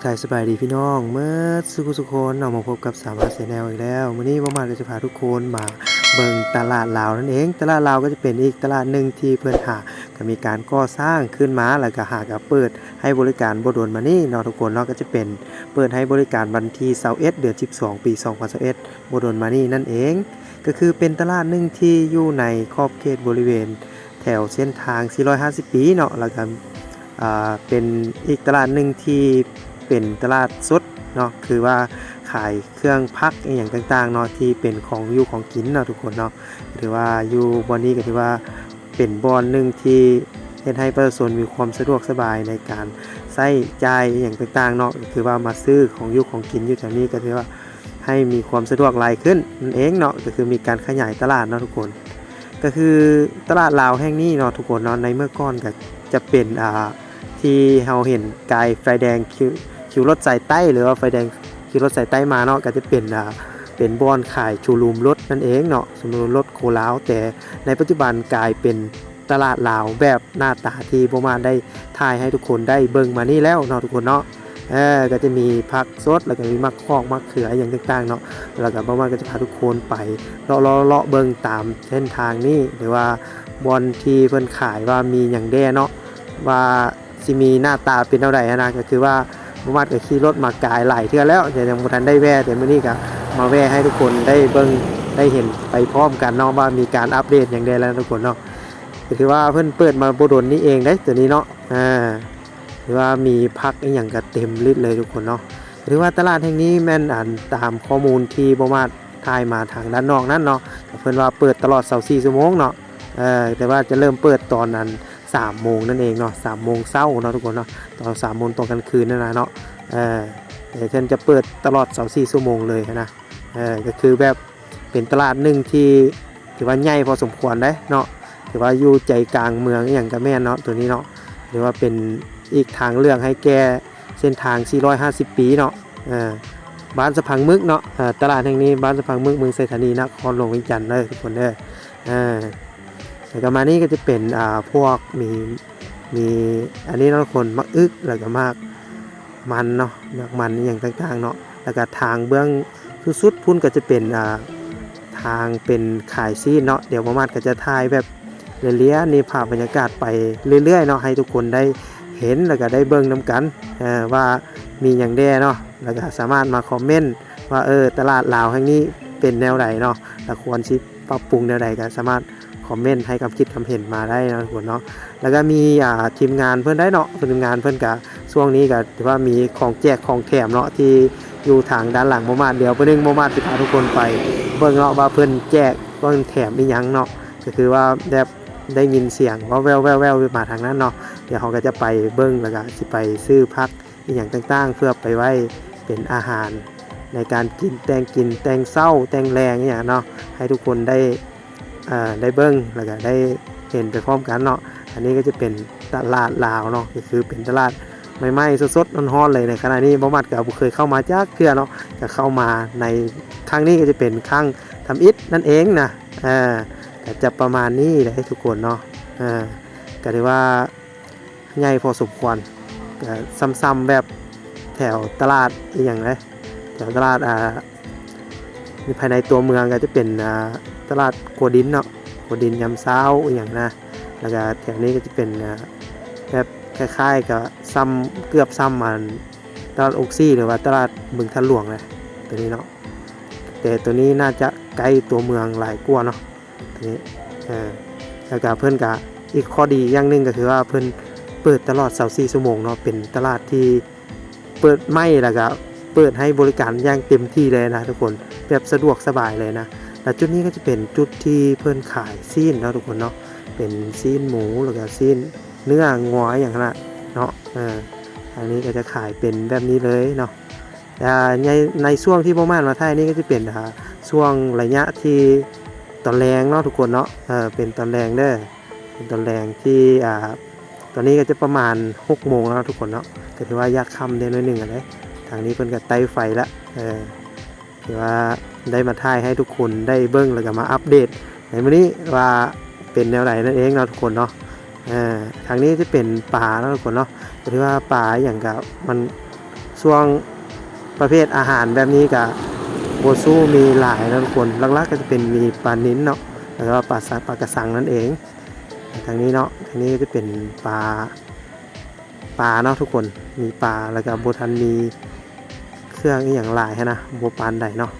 กทายสบายดีพี่น้องเมื่อสุขสุคนเรามาพบกับสามารถเสแนลอีกแล้ววันนี้ว่ามาก็จะพาทุกคนมาเบิ่งตลาดลาวนั่นเอง ตลาดลาวก็จะเป็นอีกตลาดหนึ่งที่เพื่อนหาก็มีการก่อสร้างขึ้นมาแล้วก็หากับเปิดให้บริการบโดนมานี่เนาะทุกคนเนาะก็จะเป็นเปิดให้บริการวันที่21เดือน12 ปี 2021บโดนมานี่นั่นเอง ก็คือเป็นตลาดหนึ่งที่อยู่ในขอบเขตบริเวณ แถวเส้นทาง 450 ปีเนาะแล้วก็อ่าเป็นอีกตลาดหนึ่งที่ เป็นตลาดสดเนาะคือว่าขายเครื่องพักอย่างต่างๆเนาะที่เป็นของอยู่ของกินเนาะทุกคนเนาะถือว่าอยู่บอนนี้ก็ถือว่าเป็นบอนหนึ่งที่เฮ็ดให้ประชาชนมีความสะดวกสบายในการใช้จ่ายอย่างต่างๆเนาะคือว่ามาซื้อของอยู่ของกินอยู่แถวนี้ก็ถือว่าให้มีความสะดวกหลายขึ้นนั่นเองเนาะก็คือมีการขยายตลาดเนาะทุกคน ก็คือตลาดลาวแห่งนี้เนาะทุกคนเนาะในเมื่อก่อนก็จะเป็นอ่าที่เราเห็นกายไฟแดงคิว คิวรถสายใต้หรือว่าไฟแดงคิวรถสายใต้มาเนาะก็จะเป็นอ่าเป็นบอนขายชูรูมรถนั่นเองเนาะสมมติรถโคลาว แต่ในปัจจุบันกลายเป็นตลาดลาวแบบหน้าตาที่ประมาณได้ถ่ายให้ทุกคนได้เบิ่งมานี่แล้วเนาะทุกคนเนาะเออก็จะมีผักสดแล้วก็มีมักคอกมักเขืออย่างต่างๆเนาะแล้วก็ประมาณก็จะพาทุกคนไปเลาะเลาะเบิ่งตามเส้นทางนี้หรือว่าบอลที่เพิ่นขายว่ามีอย่างแด่เนาะว่าสิมีหน้าตาเป็นเท่าใดนะก็คือว่า บ่มัดก็ขี่รถมากายหลายเทื่อแล้วแต่ยังบ่ทันได้แวะแต่มื้อนี้ก็มาแวะให้ทุกคนได้เบิ่งได้เห็นไปพร้อมกันเนาะว่ามีการอัปเดตอย่างใดแล้วทุกคนเนาะถือว่าเพิ่อนเปิดมาบ่ดนนี้เองได้ตัวนี้เนาะอ่าถือว่ามีพักอีหยังก็เต็มลิดเลยทุกคนเนาะถือว่าตลาดแห่งนี้แม่นอ่านตามข้อมูลที่บ่มาถ่ายมาทางด้านนอกนั่นเนาะเพิ่อนว่าเปิดตลอด24ชั่วโมงเนาะเออแต่ว่าจะเริ่มเปิดตอนนั้น 3โมงนั่นเองเนาะ3โมงเช้าเนาะทุกคนเนาะตอน3โมงตอนกลางคืนนั่นนะเนาะเออแต่เพิ่นจะเปิดตลอด24ชั่วโมงเลยนะเออก็คือแบบเป็นตลาดหนึ่งที่ถือว่าใหญ่พอสมควรได้เนาะถือว่าอยู่ใจกลางเมืองอย่างกะแม่เนาะตัวนี้เนาะหรือว่าเป็นอีกทางเลือกให้แกเส้นทาง 450 ปีเนาะเออบ้านสะพังมึกเนาะเออตลาดแห่งนี้บ้านสะพังมึกเมืองไซธานีนครหลวงวียงจันทน์เด้อทุกคนเด้ออ่า แล้วก็มานี่ก็จะเป็นอ่าพวกมีมีอันนี้เนาะทุกคนมักอึกแล้วก็มากมันเนาะมากมันอย่างต่างๆเนาะแล้วก็ทางเบื้องคือสุดพุ่นก็จะเป็นอ่าทางเป็นขายซีเนาะเดี๋ยวประมาณก็จะถ่ายแบบเลี้ยนี่ภาพบรรยากาศไปเรื่อยๆเนาะให้ทุกคนได้เห็นแล้วก็ได้เบิ่งนํกันอ่อว่ามีอย่างแด่เนาะแล้วก็สามารถมาคอมเมนต์ว่าเออตลาดลาวแห่งนี้เป็นแนวใดเนาะแล้วควรสิปรับปรุงแนวใดก็สามารถ คอมเมนต์ให้ความคิดความเห็นมาได้นะทุกคนเนาะแล้วก็มีอ่าทีมงานเพื่อนได้เนาะทีมงานเพื่อนก็ช่วงนี้ก็ถือว่ามีของแจกของแถมเนาะที่อยู่ทางด้านหลังโมมาเดี๋ยวเพื่อนงโมมาสิพาทุกคนไปเบิ่งเนาะว่าเพื่อนแจกเพิ่นแถมอีหยังเนาะก็คือว่าแบบได้ยินเสียงว่าแววแววแววมาทางนั้นเนาะเดี๋ยวเขาก็จะไปเบิ่งแล้วก็สิไปซื้อพักอีหยังต่างๆ เพื่อไปไว้เป็นอาหารในการกินแตงกินแตงเศร้าแตงแรงเนี่ยเนาะให้ทุกคนได้ ได้เบิ้งแล้วก็ได้เห็นไปพร้อมกันเนาะอันนี้ก็จะเป็นตลาดลาวเนาะก็คือเป็นตลาดใหม่ๆสดๆร้อนๆเลยในขณะนี้บ่มัดกับเคยเข้ามาจากเทื่อเนาะก็เข้ามาในครั้งนี้ก็จะเป็นครั้งทำอิฐนั่นเองนะอ่าจะประมาณนี้เลยทุกคนเนาะอ่าก็ถือว่าใหญ่พอสมควรก็ซ้ำๆแบบแถวตลาดอย่างไรแถวตลาดอ่าภายในตัวเมืองก็จะเป็นอ่า ตลาดโกดินเนาะโกดินยำเช้าอย่างนะแล้วก็แถวนี้ก็จะเป็นแบบคล้ายๆกับซ้ำเกือบซ้ำมันตลาดอกซี่หรือว่าตลาดบึงทันหลวงเลยตัวนี้เนาะแต่ตัวนี้น่าจะใกล้ตัวเมืองหลายกว่าเนาะตัวนี้แล้วก็เพื่อนกับอีกข้อดีอย่างหนึ่งก็คือว่าเพื่อนเปิดตลอด24ชั่วโมงเนาะเป็นตลาดที่เปิดไม่แล้วก็เปิดให้บริการอย่างเต็มที่เลยนะทุกคนแบบสะดวกสบายเลยนะ และจุดนี้ก็จะเป็นจุดที่เพื่อนขายซีนเนาะทุกคนเนาะ เป็นซีนหมูแล้วก็ซีนเนื้องัวอย่างนั้นเนาะเออทางนี้ก็จะขายเป็นแบบนี้เลยเนาะในในช่วงที่ประมาณมาไทยนี่ก็จะเป็นช่วงระยะที่ตอนแรงเนาะทุกคนเนาะเออเป็นตอนแรงเด้อเป็นตอนแรงที่อ่าตอนนี้ก็จะประมาณ6โมงแล้วทุกคนเนาะก็ถือว่ายากคำได้น้อยหนึ่งอะเลยทางนี้เพิ่นก็ไต่ไฟละเออถือว่า ได้มาถ่ายให้ทุกคนได้เบิ้งแล้วก็มาอัปเดต ในวันนี้ว่าเป็นแนวไหนนั่นเองเนาะทุกคนเนาะทางนี้จะเป็นป่าเนาะทุกคนเนาะก็ถือว่าป่าอย่างกับมันช่วงประเภทอาหารแบบนี้ก็โบสู้มีหลายนะทุกคนลักๆก็จะเป็นมีปลานิ้นเนาะแล้วก็ปลาสัตว์ปลากระสังนั่นเอง ทางนี้เนาะทางนี้จะเป็นปลาปลาเนาะทุกคนมีปลาแล้วก็โบทันมีเครื่องอย่างหลายนะโบปานใดเนาะ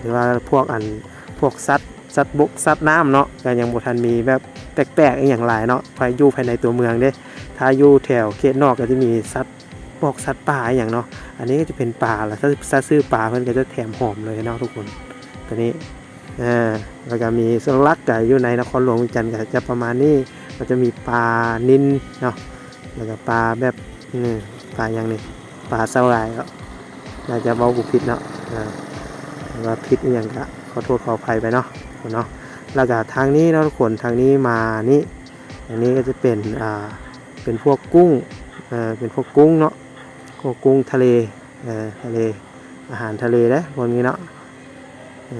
หรือว่าพวกอันพวกสัตว์สัตว์บกสัตว์น้ำเนาะก็ยังโบทันมีแบบแปลกๆอย่างหลายเนาะภายอยู่ภายในตัวเมืองเด้ถ้าอยู่แถวเขตนอกก็จะมีสัตว์พวกสัตว์ป่าอย่างเนาะอันนี้ก็จะเป็นป่าแล้วถ้าถ้าซื้อป่าเพิ่นก็จะแถมหอมเลยเนาะทุกคนตัวนี้อ่าแล้วก็มีสุรักษ์ก็อยู่ในนครหลวงวียงจันทร์ก็จะประมาณนี้ก็จะมีปลานินเนาะแล้วก็ปลาแบบอืมปลาอย่างนี้ปลาเสาหร่ายก็น่าจะเบาบุผิดเนาะ ว่าผิดอย่างก็ขอโทษขออภัยไปเนาะทุกคนเนาะแล้วก็ทางนี้เนาะทุกคนทางนี้มานี่อันนี้ก็จะเป็นอ่าเป็นพวกกุ้งเออเป็นพวกกุ้งเนาะพวกกุ้งทะเลเออทะเลอาหารทะเลเด้พวกนี้เนาะอ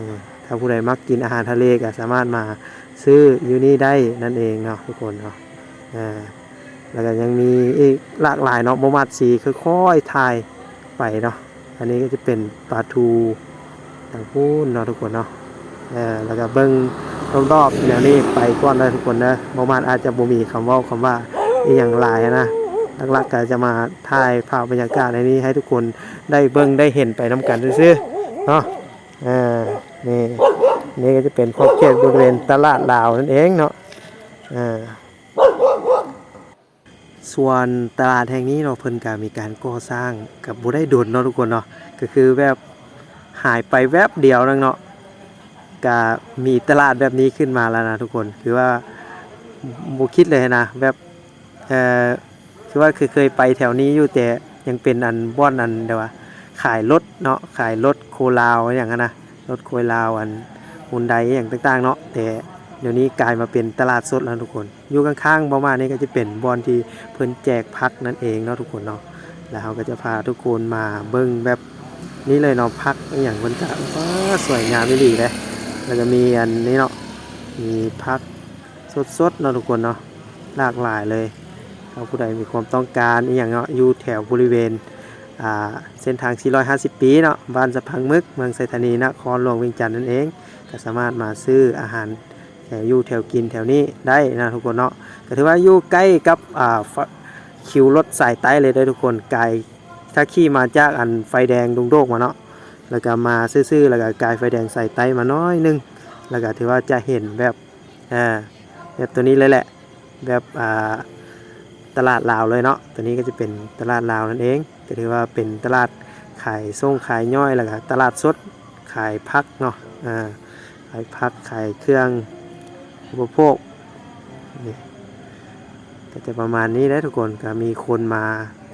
ถ้าผู้ใดมักกินอาหารทะเลก็สามารถมาซื้ออยู่นี่ได้นั่นเองเนาะทุกคนเนาะแล้วก็ยังมีอีกหลากหลายเนาะบมัดสีค่อยๆทายไปเนาะอันนี้ก็จะเป็นปลาทูางพูนเนาะทุกคนเนาะเออแล้วก็เบิ้งรอบๆแนวนี้ไปก่อนเลยทุกคนนะบางมัดอาจจะบ่มีคำเว่าคำว่าอีอย่างหลายนะหลักๆก็จะมาถ่ายภาพบรรยากาศในนี้ให้ทุกคนได้เบิ่งได้เห็นไปน้กันซื่อเนาะอ่านี่นี่ก็จะเป็นขอบเขตบริเวณตลาดลาวนั่นเองเนาะอ่าส่วนตลาดแห่งนี้เนาเพิ่นก็มีการก่อสร้างกับบ่ได้โดนเนาะทุกคนเนาะก็คือแบบ หายไปแวบเดียวนึงเนาะก็มีตลาดแบบนี้ขึ้นมาแล้วนะทุกคนคือว่าบ่คิดเลยนะแบบเออคือว่าคือเคยไปแถวนี้อยู่แต่ยังเป็นอันบ้อนอันเดียวขายรถเนาะขายรถโคลาวอย่างนั้นนะรถโคลาวอันฮุนไดอย่างต่างๆเนาะแต่เดี๋ยวนี้กลายมาเป็นตลาดสดแล้วทุกคน อยู่ข้างๆประมาณนี้ก็จะเป็นบอนที่เพิ่นแจกพักนั่นเองเนาะทุกคนเนาะแล้วเขาก็จะพาทุกคนมาเบิ่งแบบ นี้เลยเนาะพักอย่างคนจะว้าสวยงามไม่ดีเลยแล้วก็มีอันนี้เนาะมีพักสดๆเนาะทุกคนเนาะหลากหลายเลยถ้าผู้ใดมีความต้องการอย่างเนาะอยู่แถวบริเวณเส้นทาง 450 ปีเนาะบ้านสะพังมึก เมืองไซธานีนครหลวงเวียงจันทน์นั่นเอง ก็สามารถมาซื้ออาหารแถวอยู่แถวกินแถวนี้ได้นะทุกคนเนาะก็ถือว่าอยู่ใกล้กับคิวรถสายใต้เลยได้ทุกคนไกล ถ้าขี่มาจากอันไฟแดงดุงโดกมาเนาะแล้วก็มาซื่อๆแล้วก็กายไฟแดงใสายใต้มาน้อยนึง แล้วก็ถือว่าจะเห็นแบบอ่าแบบตัวนี้เลยแหละ แบบอ่าตลาดลาวเลยเนาะตัวนี้ก็จะเป็นตลาดลาวนั่นเองก็ถือว่าเป็นตลาดขายส่งขายย่อยแล้วก็ตลาดสดขายพักเนาะอ่าขายพักขายเครื่องอุปโภคนี่ก็จะประมาณนี้ได้ทุกคนก็มีคนมา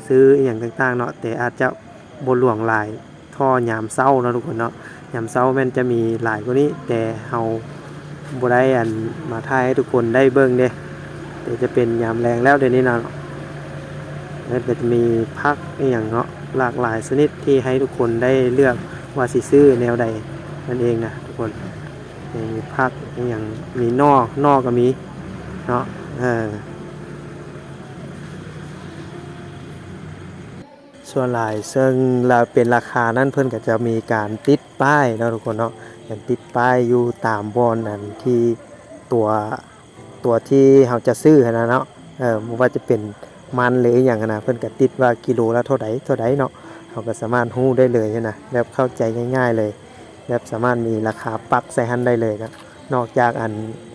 ซื้ออย่างต่างๆเนาะแต่อาจจะบนหลวงหลายท่อยามเศร้าเนาะทุกคนเนาะยามเศร้าแม่นจะมีหลายกว่านี้ แต่เฮาบ่ได้อันมาถ่ายให้ทุกคนได้เบิ่งเด้เดี๋ยวจะเป็นยามแรงแล้วเดี๋ยวนี้นะแล้วก็จะมีพักอย่างเนาะหลากหลายชนิดที่ให้ทุกคนได้เลือกว่าสิซื้อแนวใดนั่นเองนะทุกคนมีพักอย่างมีนอกนอกก็มีเนาะเออ ส่วนหลายซึ่งเราเป็นราคานั้นเพิ่อนก็จะมีการติดป้ายเนาะทุกคนเนาะอย่างติดป้ายอยู่ตามบอนอันที่ตัวตัวที่เราจะซื้อนะเนาะเออบ่ว่าจะเป็นมันหรืออย่างหั้นะเพิ่อนก็ติดว่ากิโลละเท่าใดเท่าใดเนาะเราก็สามารถฮู้ได้เลยนะแบบเข้าใจง่าย ๆเลยแบบสามารถมีราคาปักใส่หันได้เลยนะนอกจากอัน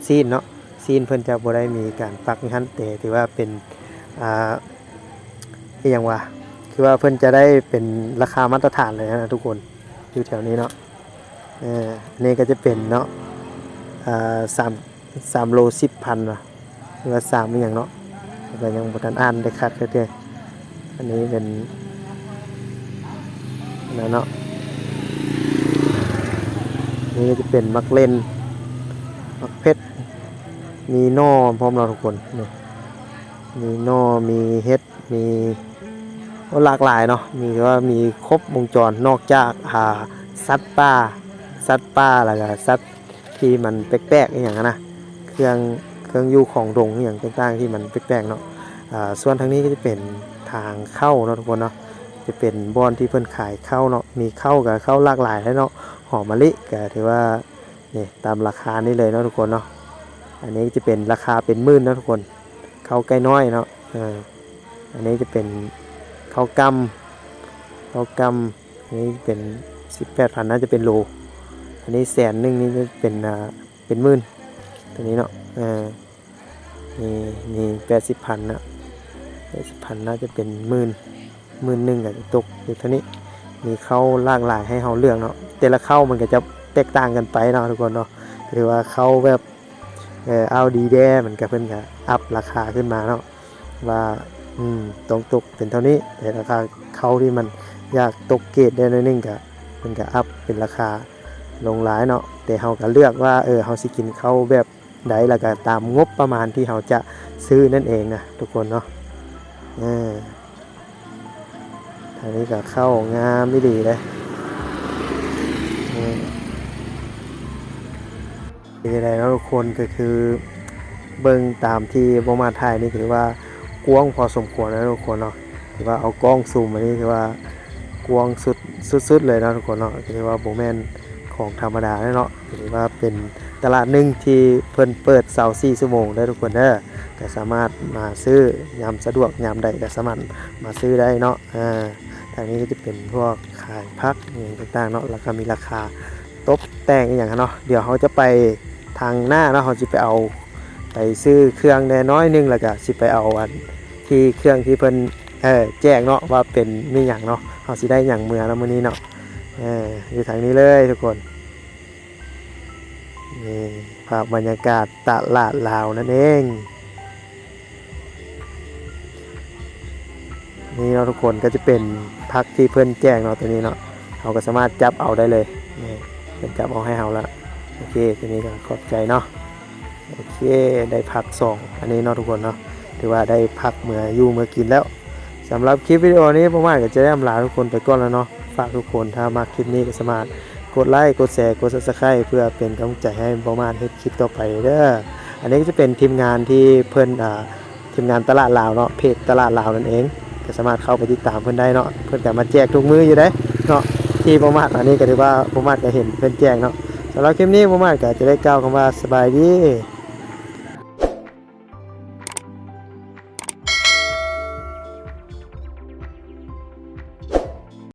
ซีนเนาะซีนเพิ่อนจะบ่ได้มีการปักหันแต่ถือว่าเป็นอ่าอย่างว่า คือว่าเพิ่อนจะได้เป็นราคามาตรฐานเลยนะทุกคนอยู่แถวนี้เนาะเออนี่ก็จะเป็นเนาะสามสามโลสิบพันวะหรือว่าสามอย่างเนาะแต่ยังบทันอ่านได้คัดเลยเด้ออันนี้เป็นนะเนาะนี่ก็จะเป็นมักเล่นมักเพชรมีนอพร้อมเราทุกคนนี่มีนอมีเฮ็ดมี โอ้หลากหลายเนาะมีว่ามีครบวงจรนอกจากอ่าสัตว์ป่าสัตว์ป่าแล้วก็สัตว์ที่มันแปลกๆอย่างนั้นนะเครื่องเครื่องอยู่ของดงอย่างต่างๆ ที่มันแปลกๆเนาะส่วนทางนี้ก็จะเป็นทางเข้าเนาะทุกคนเนาะจะเป็นบอนที่เพิ่นขายเข้าเนาะมีเข้ากับเข้าหลากหลายแล้วเนาะหอมมะลิก็ถือว่านี่ตามราคานี่เลยเนาะทุกคนเนาะอันนี้จะเป็นราคาเป็นหมื่นเนาะทุกคนเข้าวไก่น้อยเนาะอันนี้จะเป็น ข้าวกำข้ากำอันนี้เป็นสิบแปดพันน่าจะเป็นโล อันนี้แสนหนึ่งนี่จะเป็นอ่าเป็นหมื่นตัวนี้เนาะเออนี่นี่แปดสิบพันนะแปดสิบพันน่าจะเป็นหมื่นหมื่นหนึ่งก็จะตกอยู่เท่านี้มีเข้าลากหลายให้เราเลือกเนาะแต่ละเข้ามันก็จะแตกต่างกันไปเนาะทุกคนเนาะหรือว่าเข้าแบบเออเอาดีแด้มันก็เพิ่นก็อัพราคาขึ้นมาเนาะว่า อืมต้องตกเป็นเท่านี้แต่ราคาเขาที่มันอยากตกเกรดได้นิดนึงก็มันก็อัพเป็นราคาลงหลายเนาะแต่เฮาก็เลือกว่าเออเฮาสิกินเขาแบบใดแล้วก็ตามงบประมาณที่เฮาจะซื้อนั่นเองนะทุกคนเนาะเออทางนี้ก็เข้างามไม่ดีเลยเออดีอะไรแล้วทุกคนก็คือเบิ่งตามที่บ่มาถ่ายนี่ถือว่า กว้างพอสมควรนะทุกคนเนาะถือว่าเอากล้องซูมมานี่ถือว่ากว้างสุดสุดๆเลยนะทุกคนเนาะถือว่าบ่แมนของธรรมดาแน่เนาะถือว่าเป็นตลาดหนึ่งที่เพิ่นเปิดเสาร์4ชั่วโมงได้ทุกคนเด้อก็สามารถมาซื้อยามสะดวกยามใดก็สามารถมาซื้อได้เนาะอ่าทางนี้ก็จะเป็นพวกขายพักอย่างต่างๆเนาะแล้วก็มีราคาตบแต่งอย่างเนาะเดี๋ยวเขาจะไปทางหน้าเนาะเขาจะไปเอาไปซื้อเครื่องแน่น้อยนึงแล้วก็สิไปเอาอัน ที่เครื่องที่เพิ่นเออแจ้งเนาะว่าเป็นมีหยังเนาะเขาสิได้หยังเมื่อแล้วมื้อนี้เนาะเอออยู่ทางนี้เลยทุกคนนี่ภาพบรรยากาศตลาดลาวนั่นเองนี่เนาะทุกคนก็จะเป็นพักที่เพื่อนแจ้งเนาะตัวนี้เนาะเราก็สามารถจับเอาได้เลยนี่เป็นจับเอาให้เราล้วโอเคตัวนี้ก็ขอบใจเนาะโอเคได้พักสองอันนี้เนาะทุกคนเนาะ ถือว่าได้พักเมื่ออยู่เมื่อกินแล้วสำหรับคลิปวิดีโอนี้ผมว่าก็จะได้อำลาทุกคนไปก่อนแล้วเนาะฝากทุกคนถ้ามาคลิปนี้ก็สามารถกดไลค์กดแชร์กด subscribe เพื่อเป็นกำลังใจให้ประมาณเฮ็ดคลิปต่อไปเด้ออันนี้ก็จะเป็นทีมงานที่เพิ่นอ่าทีมงานตลาดลาวเนาะเพจตลาดลาวนั่นเอง ก็สามารถเข้าไปติดตามเพิ่นได้เนาะเพิ่นก็มาแจกทุกมืออยู่ได้เนาะที่ประมาทอันนี้ก็ถือว่าประมาทก็เห็นเพิ่นแจกเนาะสำหรับคลิปนี้ประมาทก็จะได้กล่าวคำว่าสบายดี